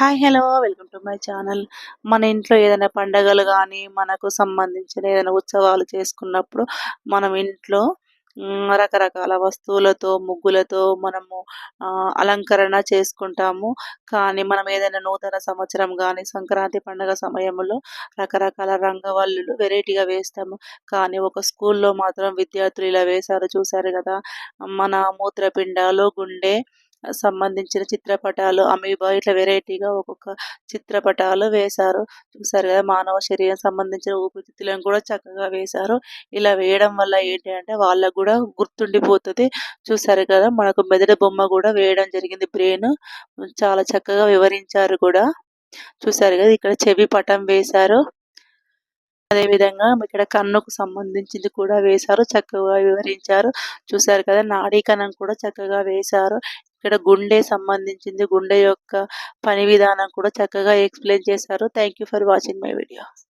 Hi hello welcome to my channel మన ఇంట్లో ఏదైనా పండగలు కానీ మనకు సంబంధించిన ఏదైనా ఉత్సవాలు చేసుకున్నప్పుడు మనం ఇంట్లో రకరకాల వస్తువులతో ముగ్గులతో మనము అలంకరణ చేసుకుంటాము. కానీ మనం ఏదైనా నూతన సంవత్సరం కానీ సంక్రాంతి పండుగ సమయంలో రకరకాల రంగవల్లులు వెరైటీగా వేస్తాము. కానీ ఒక స్కూల్లో మాత్రం విద్యార్థులు ఇలా వేశారు చూశారు కదా. మన మూత్రపిండాలు గుండె సంబంధించిన చిత్రపటాలు అమీబా ఇట్లా వెరైటీగా ఒక్కొక్క చిత్రపటాలు వేశారు. చూసారు కదా మానవ శరీరం సంబంధించిన ఊపిరితిత్తులను కూడా చక్కగా వేశారు. ఇలా వేయడం వల్ల ఏంటి అంటే వాళ్ళకు కూడా గుర్తుండిపోతుంది. చూసారు కదా మనకు మెదడు బొమ్మ కూడా వేయడం జరిగింది. బ్రెయిన్ చాలా చక్కగా వివరించారు కూడా. చూసారు కదా ఇక్కడ చెవి పటం వేశారు. అదేవిధంగా ఇక్కడ కన్నుకు సంబంధించింది కూడా వేశారు. చక్కగా వివరించారు. చూసారు కదా నాడీకణం కూడా చక్కగా వేశారు. ఇక్కడ గుండె సంబంధించింది గుండె యొక్క పని విధానం కూడా చక్కగా ఎక్స్ప్లెయిన్ చేశారు. Thank you for watching my video